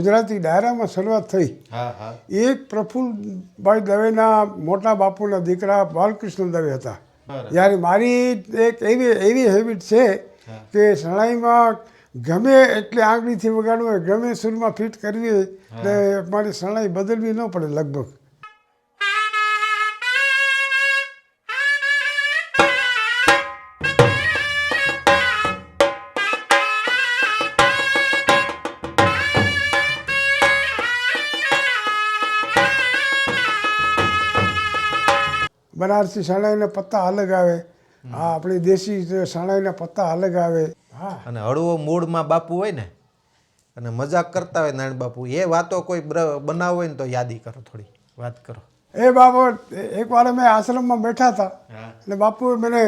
ગુજરાતી ડાયરામાં શરૂઆત થઈ. એક પ્રફુલ્લભાઈ દવેના મોટા બાપુના દીકરા બાલકૃષ્ણ દવે હતા. જ્યારે મારી એક એવી એવી હેબિટ છે કે શરણાઈમાં ગમે એટલે આંગળીથી વગાડવું હોય ગમે સુરમાં ફિટ કરવી હોય એટલે મારી શરણાઈ બદલવી ન પડે લગભગ. બનારસી શણાઈના પત્તા અલગ આવે. હા આપણી દેશી શણાઈના પત્તા અલગ આવે. હા. અને હળવો મૂળમાં બાપુ હોય ને અને મજાક કરતા હોય નારાયણ બાપુ એ વાતો કોઈ બનાવવો હોય ને તો યાદી કરો થોડી વાત કરો. એ બાબત એકવાર અમે આશ્રમમાં બેઠા હતા. અને એટલે બાપુએ મને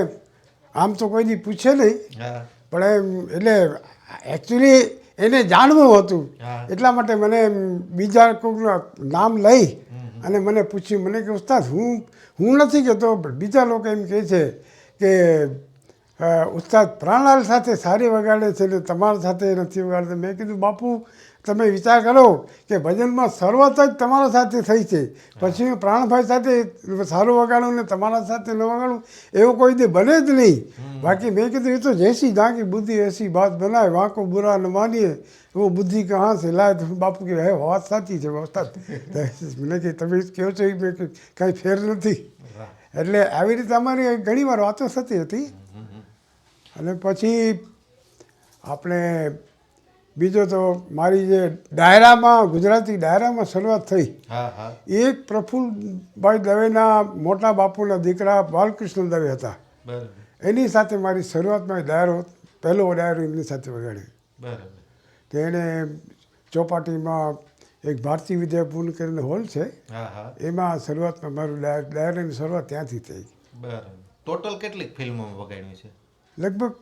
આમ તો કોઈ દી પૂછે નહીં પણ એમ એટલે એકચ્યુઅલી એને જાણવું હતું. એટલા માટે મને બીજા કોઈનું નામ લઈ અને મને પૂછ્યું મને કે ઉસ્તાદ હું હું નથી કહેતો પણ બીજા લોકો એમ કહે છે કે ઉસ્તાદ પ્રાણાલ સાથે સારી વગાડે છે ને તમારા સાથે નથી વગાડતા. મેં કીધું, બાપુ તમે વિચાર કરો કે ભજનમાં શરૂઆત જ તમારા સાથે થઈ છે. પછી પ્રાણભાઈ સાથે સારું વગાડું ને તમારા સાથે ન વગાડું એવું કોઈ દે બને જ નહીં. બાકી મેં કીધું એ તો જેસી ઝાંકી બુદ્ધિ એસી વાત બનાય વાંકો બુરા ન માનીએ. એવો બુદ્ધિ કહાં છે લાય બાપુ કે હે વાત સાચી છે મને કે તમે કહો છો મેં કે કાંઈ ફેર નથી. એટલે આવી રીતે અમારી ઘણી વાર વાતો થતી હતી. અને પછી આપણે બીજો તો મારી જે ડાયરામાં ગુજરાતી ડાયરામાં શરૂઆત થઈ. એક પ્રફુલ્લભાઈ દવેના મોટા બાપુના દીકરા બાલકૃષ્ણ દવે હતા. એની સાથે મારી શરૂઆતમાં ડાયરો પહેલો ડાયરો એમની સાથે વગાડ્યો. તો એણે ચોપાટીમાં એક ભારતીય વિદ્યાપૂર્ણ કરીને હોલ છે. એમાં શરૂઆતમાં મારું ડાય ડાયરાની શરૂઆત ત્યાંથી થઈ. બરાબર. ટોટલ કેટલીક ફિલ્મોમાં વગાડ્યું છે? લગભગ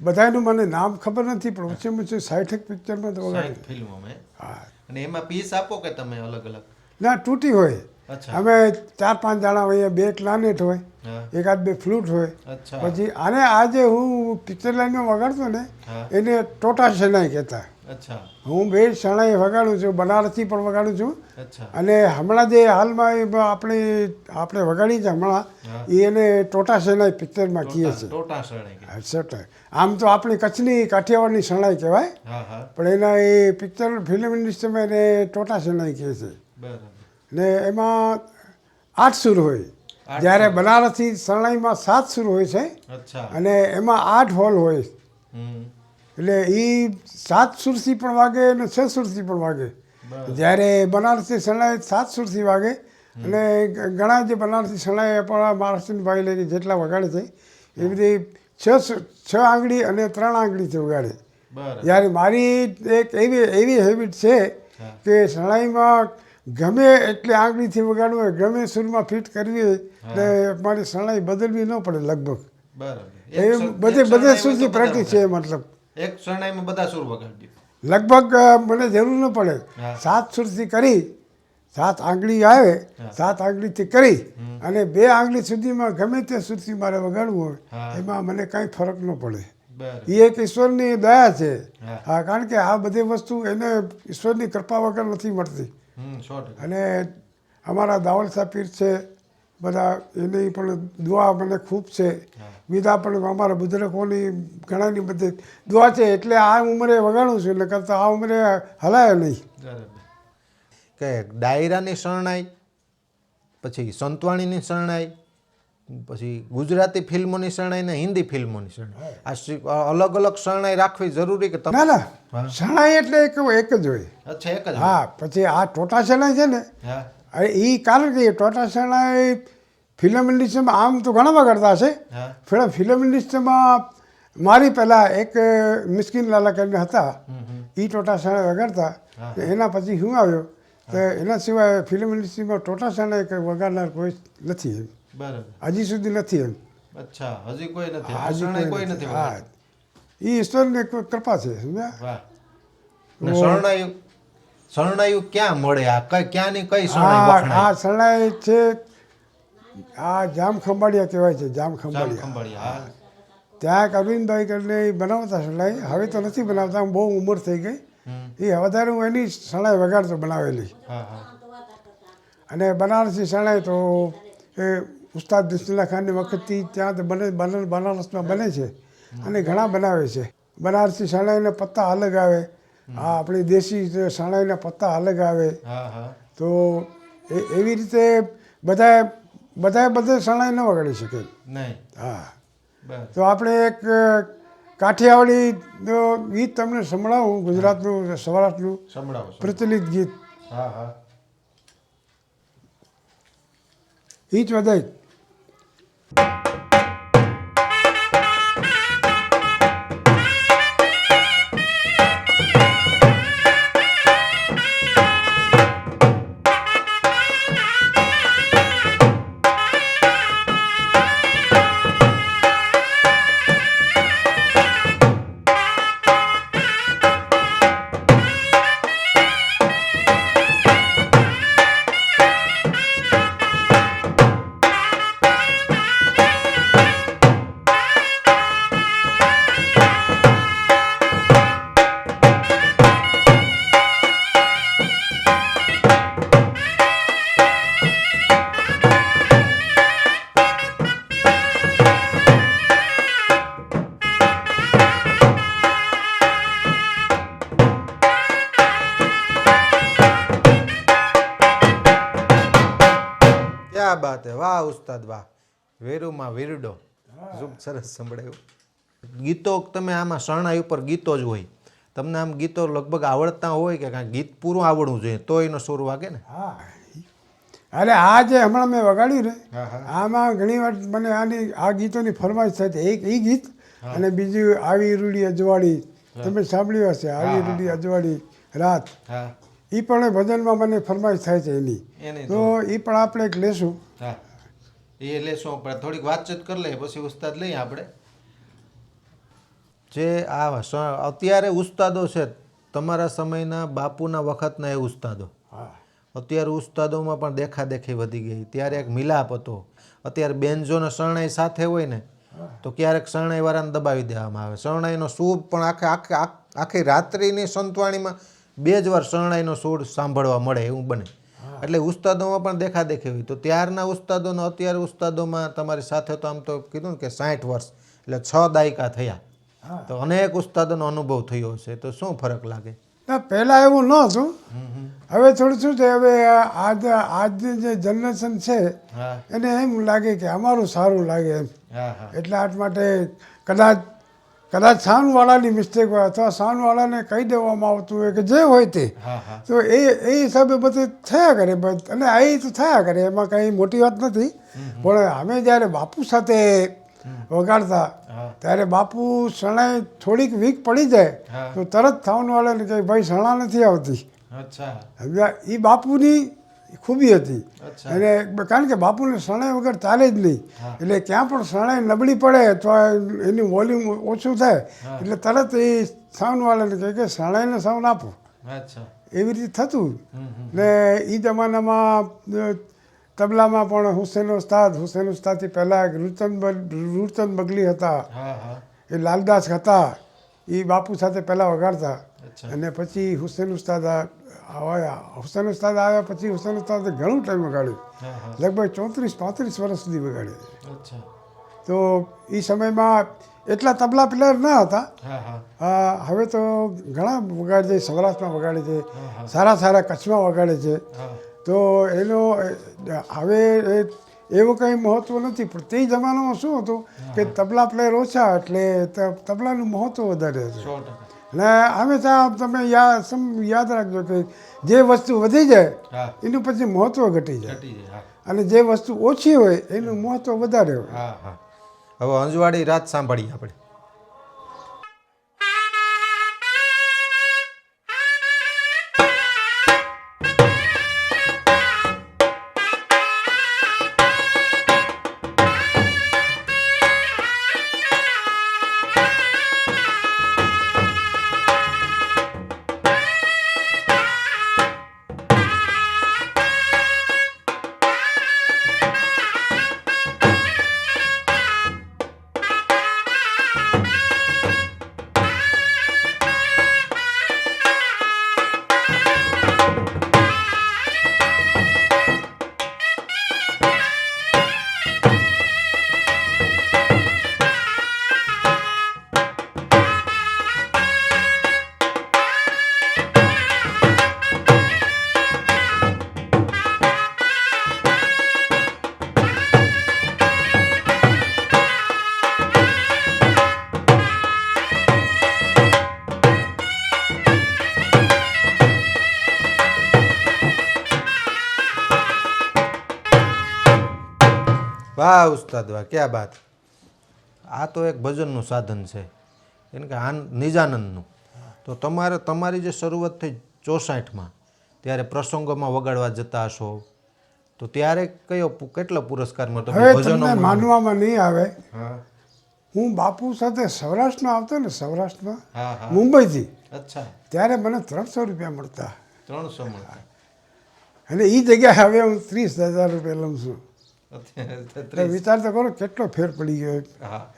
બધાનું મને નામ ખબર નથી પણ ઓછે ઓછું સાઠેક પિક્ચરમાં તો ફિલ્મોમાં હા. અને એમાં પીસ આપો કે તમે અલગ અલગ? ના તૂટી હોય. અમે ચાર પાંચ જણા હોઈએ બે ક્લાનેટ હોય એકાદ બે ફ્લૂટ હોય. પછી આને આજે હું પિક્ચર લાઈનમાં વગાડતો ને એને ટોટા શેનાઈ કહેતા. હું બે શરણાઈ વગાડું છું બનારસી પણ વગાડું છું. અને હમણાં જે હાલમાં આપણે આપણે વગાડી છે હમણાં એ એને ટોટા શેણાઈ પિક્ચરમાં કહીએ છીએ. આમ તો આપણી કચ્છની કાઠિયાવાડની શરણાઈ કહેવાય. પણ એના એ પિક્ચર ફિલ્મ ઇન્ડસ્ટ્રીમાં એને ટોટા શરણાઈ કહે છે. ને એમાં આઠ સુર હોય. જ્યારે બનારસી શરણાઈમાં સાત સુર હોય છે. અને એમાં આઠ હોલ હોય. એટલે એ સાત સુરસી પણ વાગે અને છ સુરથી પણ વાગે. જ્યારે બનારસી શરણાઈ સાત સુરસી વાગે. અને ઘણા જે બનારસી શરણાઈ આપણા મહારાષ્ટ્રની ભાઈ લઈને જેટલા વગાડે છે એ બધી છ છ આંગળી અને ત્રણ આંગળીથી વગાડે. જ્યારે મારી એક એવી એવી હેબિટ છે કે શરણાઈમાં ગમે એટલે આંગળીથી વગાડવું હોય ગમે સુરમાં ફિટ કરવી હોય એટલે મારી શરણાઈ બદલવી ન પડે લગભગ. એ બધે બધે સુધી પ્રેક્ટિસ છે. મતલબ. એક શરણાઈમાં બધા સુર વગાડી લગભગ મને જરૂર ન પડે. સાત સુરથી કરી સાત આંગળી આવે સાત આંગળીથી કરી અને બે આંગળી સુધીમાં ગમે તે સુરથી મારે વગાડવું હોય એમાં મને કાંઈ ફરક ન પડે. એ એક ઈશ્વરની દયા છે. હા. કારણ કે આ બધી વસ્તુ એને ઈશ્વરની કૃપા વગર નથી મળતી. અને અમારા દાવલ સાપીર છે બધા એની પણ દુઆ મને ખૂબ છે. બીજા પણ અમારા બુદ્રકોની ઘણાની બધી દુઆ છે. એટલે આ ઉંમરે વગાડું છું એટલે કરતાં આ ઉંમરે હલાય નહીં. કે ડાયરાની શરણાઈ પછી સંતવાણીની શરણાઈ પછી ગુજરાતી ફિલ્મોની શરણાઈ ને હિન્દી ફિલ્મોની શરણાઈ. આ અલગ અલગ શરણાઈ રાખવી જરૂરી કે તમે ના શરણાઈ એટલે એક એક જ હોય. અચ્છા એક જ હા પછી આ ટોટા શરણાઈ છે ને એ કારણ કે ટોટા શણાઈ ફિલ્મ ઇન્ડસ્ટ્રીમાં આમ તો ઘણા વગાડતા છે હશે. ફિલ્મ ફિલ્મ ઇન્ડસ્ટ્રીમાં મારી પહેલાં એક મિસ્કિન લાલા કરીને હતા. એ ટોટા શણા વગાડતા. એના પછી હું આવ્યો. તો એના સિવાય ફિલ્મ ઇન્ડસ્ટ્રીમાં ટોટા શણા એક વગાડનાર કોઈ નથી એમ. બરાબર. હજી સુધી નથી એમ. અચ્છા હજી કોઈ નથી. કોઈ નથી. હા. એ ઈશ્વરની કૃપા છે સમજ્યા? વાહ. શરણાઈયું ક્યાં મળે? આ કઈ ક્યાંની કઈ શરણાઈ આ શરણાઈ છે આ જામ ખંભાળિયા કહેવાય છે જામ ખંભાળિયા. ત્યાં એક અરવિંદભાઈ કરીને એ બનાવતા શરણાઈ હવે તો નથી બનાવતા બહુ ઉંમર થઈ ગઈ. એ વધારે હું એની શરણાઈ વગાડતો બનાવેલી. અને બનારસી શરણાઈ તો એ ઉસ્તાદ બિસ્મિલ્લા ખાનની વખતથી ત્યાં બને બનારસમાં બને છે. અને ઘણા બનાવે છે. બનારસી શરણાઈના પત્તા અલગ આવે. આ આપણી દેશી શણાઈના પત્તા અલગ આવે. હા હા. તો એવી રીતે બધા બધા બધે શણાઈ ન વગાડી શકે. હા. તો આપણે એક કાઠિયાવાડી ગીત તમને સંભળાવું ગુજરાતનું સૌરાષ્ટ્રનું. પ્રચલિત ગીત. હા હા. ઈચ જ ઉસ્તાદ વાહ વેરુમાં વીરડો. ખૂબ સરસ સંભળાયું. ગીતો તમે આમાં શરણાઈ ઉપર ગીતો જ હોય. તમને આમ ગીતો લગભગ આવડતા હોય કે કાંઈ ગીત પૂરું આવડવું જોઈએ તો એનો સુર વાગે ને? હા. અરે આ જે હમણાં મેં વગાડ્યું ને. આમાં ઘણી વાર મને આની આ ગીતોની ફરમાઈશ થાય છે. એક એ ગીત અને બીજું આવી રૂડી અજવાળી. તમે સાંભળ્યું હશે આવી રૂડી અજવાળી રાત. એ પણ ભજનમાં મને ફરમાઈશ થાય છે એની. તો એ પણ આપણે એક લેશું. હા. એ લેશું પણ થોડીક વાતચીત કરી લઈએ પછી ઉસ્તાદ લઈએ આપણે. જે આ અત્યારે ઉસ્તાદો છે તમારા સમયના બાપુના વખતના એ ઉસ્તાદો. હા. અત્યારે ઉસ્તાદોમાં પણ દેખાદેખી વધી ગઈ. ત્યારે એક મિલાપ હતો. અત્યારે બેનજોને શરણાઈ સાથે હોય ને તો ક્યારેક શરણાઈ વાળાને દબાવી દેવામાં આવે. શરણાઈનો સૂર પણ આખે આખે આખ- આખી રાત્રિની સંતવાણીમાં બે જ વાર શરણાઈનો સૂર સાંભળવા મળે એવું બને. એટલે ઉસ્તાદોમાં પણ દેખાદેખી હોય. તો ત્યારના ઉસ્તાદોનો અત્યારે ઉસ્તાદોમાં તમારી સાથે તો આમ તો કીધું ને કે સાઠ વર્ષ એટલે છ દાયકા થયા. તો અનેક ઉસ્તાદોનો અનુભવ થયો છે તો શું ફરક લાગે? પહેલાં એવું ન હતું. હવે થોડું શું છે હવે આજ આજની જે જનરેશન છે એને એમ લાગે કે અમારું સારું લાગે એમ. એટલે આટ માટે કદાચ કદાચ સાઉન્ડવાળાની મિસ્ટેક હોય અથવા સાઉન્ડવાળાને કહી દેવામાં આવતું હોય કે જે હોય તે તો એ એ હિસાબે બધું થયા કરે. અને આ તો થયા કરે. એમાં કંઈ મોટી વાત નથી. પણ અમે જ્યારે બાપુ સાથે વગાડતા ત્યારે બાપુ શણાઈ થોડીક વીક પડી જાય તો તરત સાઉન્ડવાળાને કહે ભાઈ શણા નથી આવતી. અચ્છા. સમજ્યા એ બાપુની ખૂબી હતી. અને કારણ કે બાપુને શરણાઈ વગર ચાલે જ નહીં. એટલે ક્યાં પણ શરણાઈ નબળી પડે અથવા એનું વોલ્યુમ ઓછું થાય. એટલે તરત એ સાઉન્ડવાળાને કહે કે શરણાઈને સાઉન્ડ આપો. એવી રીતે થતું. ને એ જમાનામાં તબલામાં પણ હુસેન ઉસ્તાદ હુસેન ઉસ્તાદથી પહેલાં રૂતન રૂતન બગલી હતા. એ લાલદાસ હતા. એ બાપુ સાથે પહેલાં વગાડતા. અને પછી હુસેન ઉસ્તાદ આ- આવ્યા હુસેન ઉસ્તાદ આવ્યા પછી હુસેન ઉસ્તાદે ઘણું ટાઈમ વગાડ્યું. લગભગ ચોત્રીસ પાંત્રીસ વર્ષ સુધી વગાડ્યું તો એ સમયમાં એટલા તબલા પ્લેયર ન હતા. હવે તો ઘણા વગાડે છે સૌરાષ્ટ્રમાં વગાડે છે સારા સારા કચ્છમાં વગાડે છે. તો એનો હવે એવું કંઈ મહત્ત્વ નથી પણ તે જમાનામાં શું હતું કે તબલા પ્લેયર ઓછા એટલે તબલાનું મહત્ત્વ વધારે હતું અને હંમેશા તમે યાદ સમ યાદ રાખજો કે જે વસ્તુ વધી જાય એનું પછી મહત્ત્વ ઘટી જાય. અને જે વસ્તુ ઓછી હોય એનું મહત્ત્વ વધારે હોય. હા હા. હવે અંજવાળી રાત સાંભળીએ આપણે. વાહ ઉસ્તાદ વાહ ક્યાં બાત? આ તો એક ભજનનું સાધન છે. એને કે આ નિજાનંદનું. તો તમારે તમારી જે શરૂઆત થઈ ચોસાઠમાં ત્યારે પ્રસંગોમાં વગાડવા જતા હશો. તો ત્યારે કયો કેટલો પુરસ્કાર મળતો ભજનો માનવામાં નહીં આવે. હા. બાપુ સાથે સૌરાષ્ટ્રમાં આવતો ને સૌરાષ્ટ્રમાં મુંબઈથી. અચ્છા. ત્યારે મને ત્રણસો રૂપિયા મળતા. ત્રણસો મળતા. અને એ જગ્યાએ હવે હું ત્રીસ હજાર રૂપિયા લઉં છું. વિચાર તો કરો કેટલો ફેર પડી ગયો.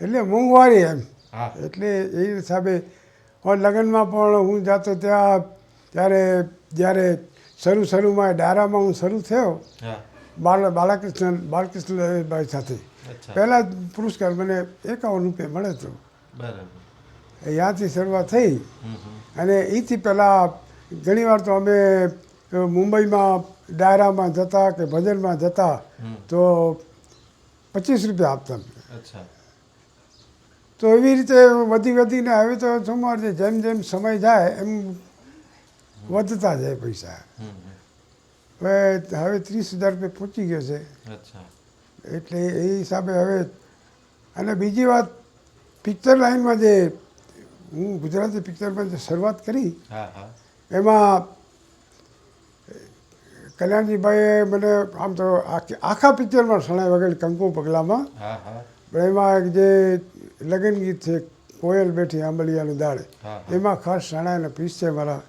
એટલે મોંઘવારી એમ. એટલે એ હિસાબે લગ્નમાં પણ હું જાતો ત્યાં ત્યારે જ્યારે શરૂ શરૂમાં ડાયરામાં હું શરૂ થયો બાળ બાલ બાલકૃષ્ણ બાલકૃષ્ણભાઈ સાથે. પહેલાં જ પુરસ્કાર મને એકાવન રૂપિયા મળે તો. યાથી ત્યાંથી શરૂઆત થઈ. અને એથી પહેલાં ઘણીવાર તો અમે મુંબઈમાં ડાયરામાં જતા કે ભજનમાં જતા તો પચીસ રૂપિયા આપતા તો એવી રીતે વધી વધીને હવે તો સોમવાર છે જેમ જેમ સમય જાય એમ વધતા જાય પૈસા. હવે હવે ત્રીસ હજાર રૂપિયા પહોંચી ગયો છે. અચ્છા. એટલે એ હિસાબે હવે અને બીજી વાત પિક્ચર લાઇનમાં જે હું ગુજરાતી પિક્ચરમાં જે શરૂઆત કરી એમાં કલ્યાણજીભાઈએ મને આમ તો આખી- આખા પિક્ચરમાં શણાઈ વગેરે કંકુ પગલામાં. એમાં એક જે લગ્ન ગીત છે કોયલ બેઠી આંબલિયાનું દાળ. એમાં ખાસ શણાઈના પીસ છે મારા.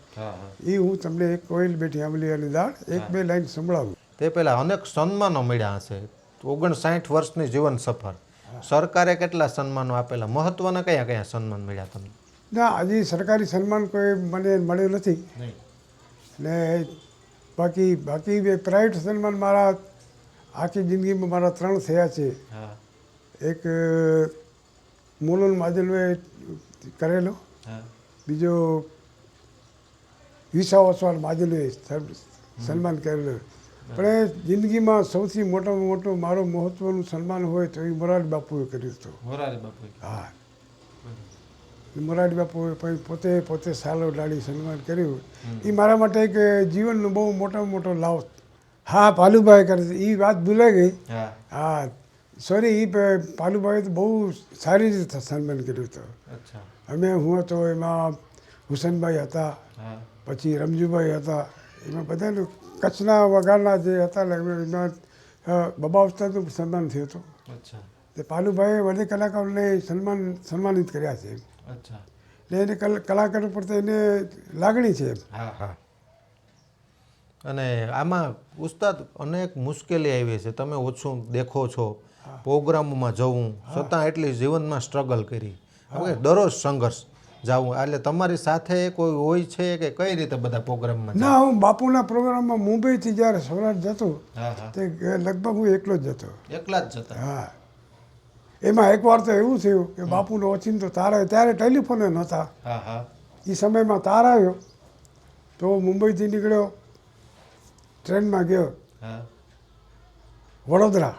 એ હું. તમને એક કોયલ બેઠી આંબલિયાની દાળ એક બે લાઈન સંભળાવું. તે પહેલાં અનેક સન્માનો મળ્યા હશે. ઓગણસાઠ વર્ષની જીવન સફર. સરકારે કેટલા સન્માનો આપેલા? મહત્વના કયા કયા સન્માન મળ્યા તમને? ના હજી સરકારી સન્માન કોઈ મને મળ્યું નથી. ને બાકી બાકી બે પ્રાઇવેટ સન્માન મારા આખી જિંદગીમાં મારા ત્રણ થયા છે. એક મોલન માજલવે કરેલો. બીજો વિશા ઓસવાલ માજલવે સન્માન કરેલું. પણ એ જિંદગીમાં સૌથી મોટામાં મોટું મારું મહત્વનું સન્માન હોય તો એ મોરારી બાપુએ કર્યું હતું. મોરારી બાપુ હા. મોરારી બાપુએ પોતે પોતે સાલો ડાળી સન્માન કર્યું એ મારા માટે એક જીવનનો બહુ મોટામાં મોટો લાભ હા પાલુભાઈ કરે છે. એ વાત ભૂલાઈ ગઈ. હા. સોરી એ પાલુભાઈએ તો બહુ સારી રીતે સન્માન કર્યું હતું. અમે હું હતો એમાં હુસનભાઈ હતા. પછી રમજુભાઈ હતા. એમાં બધાને કચ્છના વગાડના જે હતા લગભગ એમાં બબા ઉસ્તાદનું સન્માન થયું હતું. તે પાલુભાઈએ વધે કલાકારોને સન્માન સન્માનિત કર્યા છે. એટલે એને કલાકાર પ્રત્યે એને લાગણી છે હા હા. અને આમાં ઉસ્તાદ અનેક મુશ્કેલી આવી છે. તમે ઓછું દેખો છો. પ્રોગ્રામમાં જવું. છતાં એટલી જીવનમાં સ્ટ્રગલ કરી. હવે દરરોજ સંઘર્ષ જાવું. એટલે તમારી સાથે કોઈ હોય છે કે કઈ રીતે બધા પ્રોગ્રામમાં ના હું બાપુના પ્રોગ્રામમાં મુંબઈથી જ્યારે સૌરાષ્ટ્ર જતો તે લગભગ હું એકલો જ જતો. એકલા જ જતા? હા. એમાં એકવાર તો એવું થયું કે બાપુનો ઓચિંતો તાર આવ્યો ત્યારે ટેલિફોને નહોતા. એ સમયમાં તાર આવ્યો. તો મુંબઈથી નીકળ્યો. ટ્રેનમાં ગયો. વડોદરા.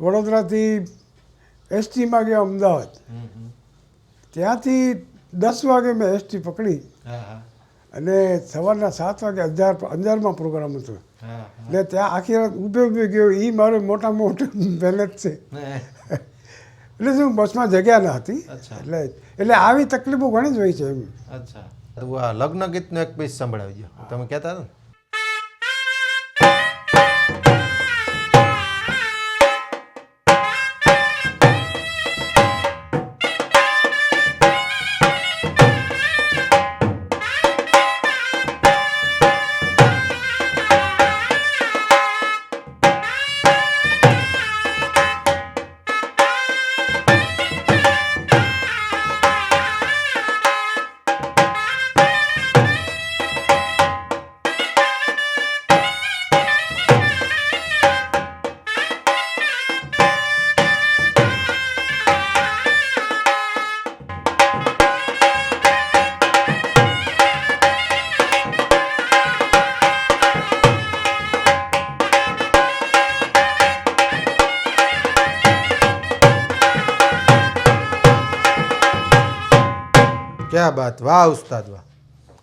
વડોદરાથી એસટીમાં ગયો અમદાવાદ. ત્યાંથી દસ વાગે મેં એસટી પકડી. અને સવારના સાત વાગે અંજાર અંજારમાં પ્રોગ્રામ હતો. એટલે ત્યાં આખી રાત ઊભે ઊભે ગયો. એ મારો મોટા મોટો મહેનત છે. એટલે શું બસમાં જગ્યા ન હતી. એટલે એટલે આવી તકલીફો ઘણી જ હોય છે એમ. અચ્છા. લગ્ન ગીતનો એક પીસ સંભળાવજો. તમે કહેતા હતા ને? ક્યાં બાત વાહ ઉસ્તાદ વાહ.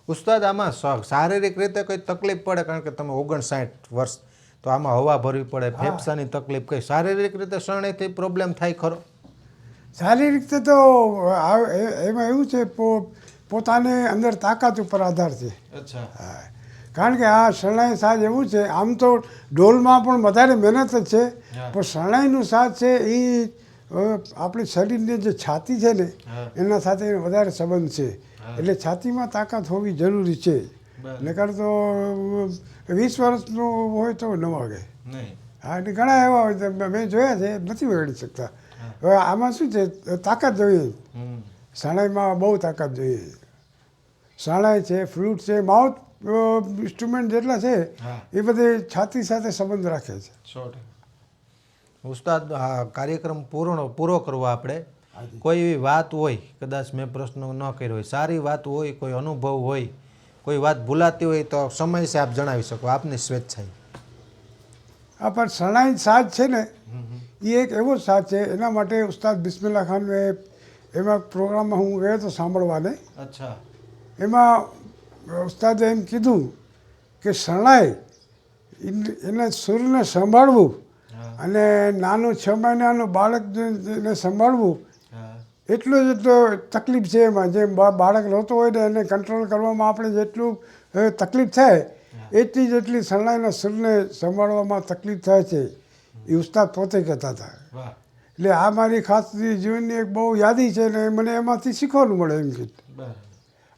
ઉસ્તાદ આમાં શારીરિક રીતે કોઈ તકલીફ પડે કારણ કે તમે ઓગણસાઠ વર્ષ તો આમાં હવા ભરવી પડે ફેફસાની તકલીફ કઈ. શારીરિક રીતે શરણાઈથી પ્રોબ્લેમ થાય ખરો? શારીરિક રીતે તો એમાં એવું છે પોતાને અંદર તાકાત ઉપર આધાર છે. અચ્છા. હા. કારણ કે આ શરણાઈ સાજ એવું છે આમ તો ઢોલમાં પણ વધારે મહેનત જ છે પણ શરણાઈનું સાજ છે એ અ, આપણી શરીરની જે છાતી છે ને એના સાથે વધારે સંબંધ છે. એટલે છાતીમાં તાકાત હોવી જરૂરી છે. નકર તો વીસ વર્ષનું હોય તો ન વાગે. હા એટલે ઘણા એવા હોય મેં જોયા છે નથી વગાડી શકતા. હવે આમાં શું છે તાકાત જોઈએ. શરણાઈમાં બહુ તાકાત જોઈએ. શરણાઈ છે ફ્લૂટ છે માઉથ ઇન્સ્ટ્રુમેન્ટ જેટલા છે એ બધે છાતી સાથે સંબંધ રાખે છે. ઉસ્તાદ આ કાર્યક્રમ પૂર્ણ પૂરો કરવો આપણે કોઈ એવી વાત હોય કદાચ મેં પ્રશ્ન ન કર્યો હોય સારી વાત હોય કોઈ અનુભવ હોય કોઈ વાત ભૂલાતી હોય તો સમય આપ જણાવી શકો. આપની સ્વેચ્છાએ આ પણ શરણાઈ સાજ છે ને એ એક એવો સાજ છે એના માટે ઉસ્તાદ બિસ્મિલ્લા ખાન એમાં પ્રોગ્રામમાં હું ગયો હતો સાંભળવાને. અચ્છા. એમાં ઉસ્તાદે એમ કીધું કે શરણાઈ એને સૂરને સંભાળવું અને નાનું છ મહિનાનું બાળક જે- સંભાળવું એટલું જ એટલો તકલીફ છે એમાં. જે બાળક રોતો હોય ને એને કંટ્રોલ કરવામાં આપણે જેટલું તકલીફ થાય એટલી જ એટલી શરણાઈના સૂરને સંભાળવામાં તકલીફ થાય છે. એ ઉસ્તાદ પોતે કહેતા હતા. એટલે આ મારી ખાસ જીવનની એક બહુ યાદી છે ને મને એમાંથી શીખવાનું મળે એમ કીધું.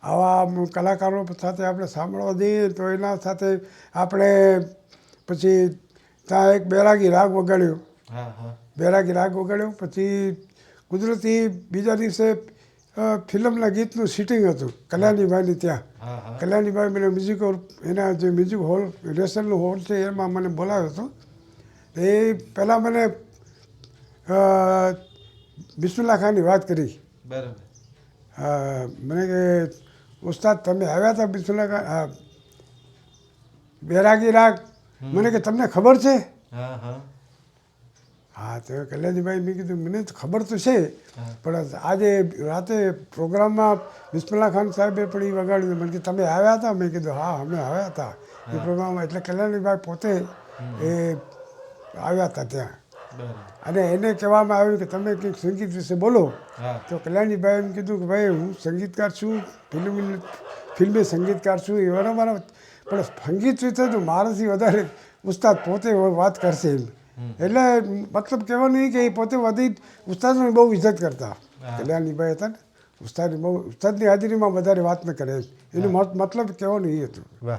આવા કલાકારો સાથે આપણે સાંભળવા જઈએ તો એના સાથે આપણે પછી ત્યાં એક બેરાગી રાગ વગાડ્યો. બેરાગી રાગ વગાડ્યો પછી કુદરતી બીજા દિવસે ફિલ્મના ગીતનું શૂટિંગ હતું કલ્યાણીભાઈની ત્યાં. કલ્યાણીભાઈ મને મ્યુઝિક એના જે મ્યુઝિક હોલ રેસલનું હોલ છે એમાં મને બોલાવ્યો હતો. એ પહેલાં મને બિસ્મિલ્લા ખાનની વાત કરી. બરાબર. મને કે ઉસ્તાદ તમે આવ્યા હતા બિસ્મિલ્લા ખાન બેરાગી રાગ મને કે તમને ખબર છે? હા હા. હા તો કલ્યાણીભાઈ મેં કીધું મને તો ખબર તો છે પણ આજે રાતે પ્રોગ્રામમાં બિસ્મિલ્લા ખાન સાહેબે પણ એ વગાડ્યું. મને કે તમે આવ્યા હતા? મેં કીધું હા અમે આવ્યા હતા. એ પ્રોગ્રામમાં એટલે કલ્યાણીભાઈ પોતે એ આવ્યા હતા ત્યાં. અને એને કહેવામાં આવ્યું કે તમે કંઈક સંગીત વિશે બોલો. તો કલ્યાણીભાઈ એમ કીધું કે ભાઈ હું સંગીતકાર છું ફિલ્મ ફિલ્મી સંગીતકાર છું. એ બરાબર પણ સંગીત વિશે તો મારાથી વધારે ઉસ્તાદ પોતે વાત કરશે એમ. એટલે મતલબ કહેવાનું એ કે એ પોતે વધી ઉસ્તાદની બહુ ઇજ્જત કરતા. હા. કલ્યાણીભાઈ હતા ને ઉસ્તાદની બહુ ઉસ્તાદની હાજરીમાં વધારે વાત ન કરે એનું મત- મતલબ કહેવાનું એ હતું. વાહ.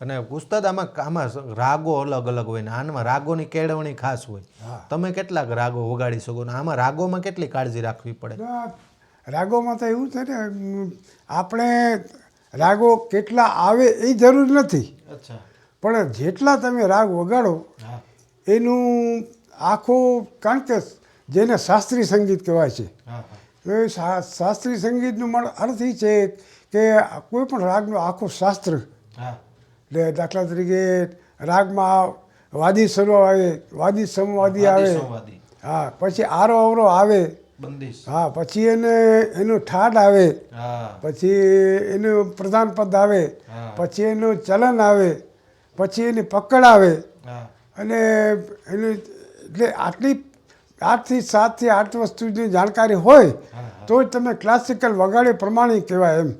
અને ઉસ્તાદ આમાં આમાં રાગો અલગ અલગ હોય ને આમાં રાગોની કેળવણી ખાસ હોય. તમે કેટલાક રાગો વગાડી શકો ને આમાં રાગોમાં કેટલી કાળજી રાખવી પડે? રાગોમાં તો એવું છે ને આપણે રાગો કેટલા આવે એ જરૂર નથી. પણ જેટલા તમે રાગ વગાડો એનું આખું કારણ કે જેને શાસ્ત્રીય સંગીત કહેવાય છે. તો એ શાસ્ત્રીય સંગીતનું મળ અર્થ એ છે કે કોઈ પણ રાગનું આખું શાસ્ત્ર. એટલે દાખલા તરીકે રાગમાં વાદી સ્વરો આવે વાદી સમવાદી આવે. હા પછી આરો અવરો આવે. બંદીશ. હા પછી એને એનું ઠાડ આવે પછી એનું પ્રધાન પદ આવે પછી એનું ચલન આવે પછી એની પકડ આવે. અને એનું એટલે આટલી આઠથી સાતથી આઠ વસ્તુની જાણકારી હોય. તો જ તમે ક્લાસિકલ વગાડે પ્રમાણે કહેવાય એમ.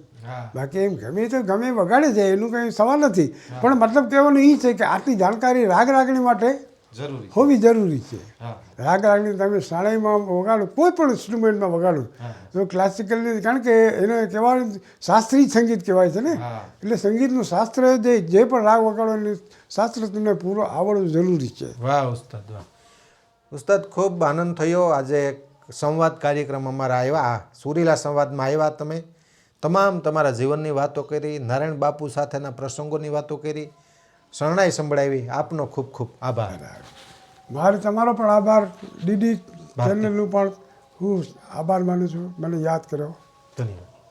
બાકી એમ ગમે તો ગમે વગાડે છે એનું કંઈ સવાલ નથી. પણ મતલબ કહેવાનું એ છે કે આટલી જાણકારી રાગ રાગણી માટે હોવી જરૂરી છે. રાગ રાગણી તમે શાળામાં વગાડો કોઈ પણ ઇન્સ્ટ્રુમેન્ટમાં વગાડો. તો ક્લાસિકલની કારણ કે એને કહેવાનું શાસ્ત્રીય સંગીત કહેવાય છે ને. એટલે સંગીતનું શાસ્ત્ર જે જે પણ રાગ વગાડો એને શાસ્ત્ર તમને પૂરો આવડવું જરૂરી છે. વાહ ઉસ્તાદ વાહ. ઉસ્તાદ ખૂબ આનંદ થયો. આજે સંવાદ કાર્યક્રમ અમારા આવ્યા સુરીલા સંવાદમાં આવ્યા તમે. તમામ તમારા જીવનની વાતો કરી નારાયણ બાપુ સાથેના પ્રસંગોની વાતો કરી. શરણાઈ સંભળાવી આપનો ખૂબ ખૂબ આભાર. મારે તમારો પણ આભાર. ડીડી ચેનલનું પણ હું આભાર માનું છું. મને યાદ કર્યો ધન્યવાદ.